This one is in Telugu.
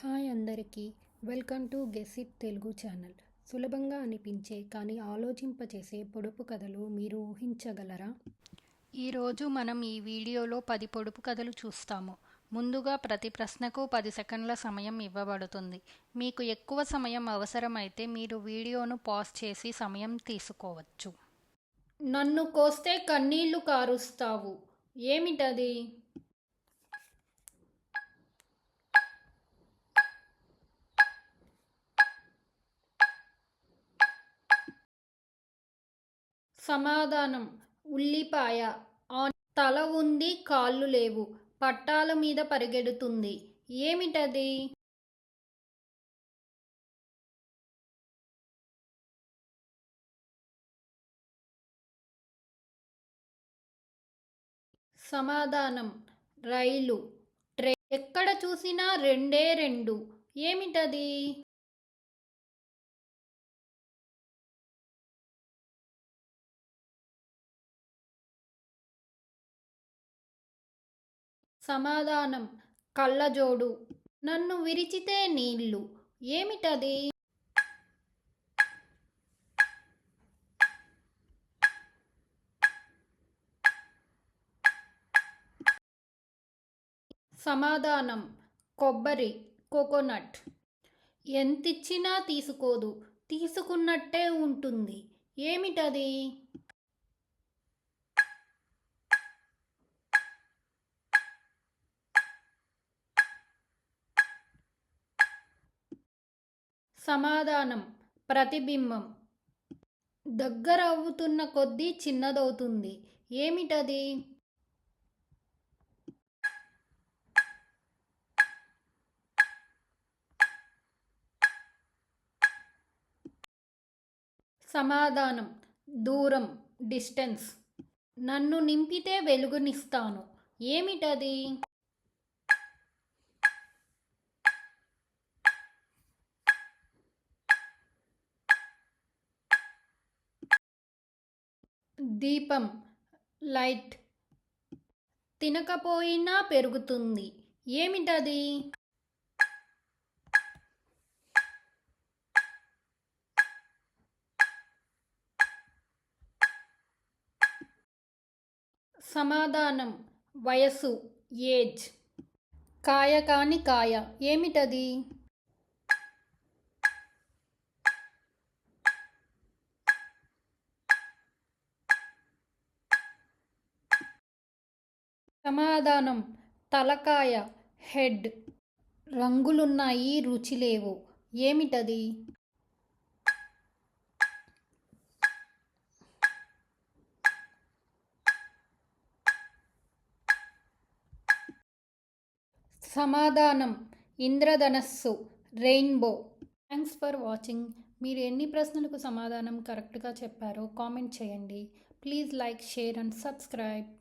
హాయ్ అందరికీ welcome to guess it Telugu channel. సులభంగా అనిపించే కానీ ఆలోచింపచేసే పొడుపు కథలు మీరు ఊహించగలరా? ఈరోజు మనం ఈ వీడియోలో పది పొడుపు కథలు చూస్తాము. ముందుగా ప్రతి ప్రశ్నకు పది సెకండ్ల సమయం ఇవ్వబడుతుంది. మీకు ఎక్కువ సమయం అవసరమైతే మీరు వీడియోను పాజ్ చేసి సమయం తీసుకోవచ్చు. నన్ను కోస్తే కన్నీళ్ళు కారుస్తావు. ఏమిటది? సమాధానం. ఉల్లిపాయ. ఆన్. తల ఉంది కాళ్ళు లేవు. పట్టాల మీద పరిగెడుతుంది. ఏమిటది? సమాధానం. రైలు. ట్రే. ఎక్కడ చూసినా రెండే రెండు. ఏమిటది? సమాధానం. కళ్ళజోడు. నన్ను విరిచితే నీళ్ళు. ఏమిటది? సమాధానం. కొబ్బరి. కోకోనట్. ఎంతిచ్చినా తీసుకోదు. తీసుకున్నట్టే ఉంటుంది. ఏమిటది? సమాధానం ప్రతిబింబం. దగ్గర అవుతున్న కొద్దీ చిన్నదవుతుంది. ఏమిటది? సమాధానం దూరం డిస్టెన్స్. నన్ను నింపితే వెలుగునిస్తాను. ఏమిటది? దీపం లైట్ తినకపోయినా పెరుగుతుంది. ఏమిటది? సమాధానం వయసు ఏజ్. కాయ కాని కాయ. ఏమిటది? సమాధానం. తలకాయ హెడ్. రంగులున్నాయి రుచి లేవు ఏమిటది? సమాధానం. ఇంద్రధనస్సు రెయిన్బో. Thanks for watching. మీరు ఎన్ని ప్రశ్నలకు సమాధానం కరెక్ట్గా చెప్పారో కామెంట్ చేయండి. Please like share and subscribe.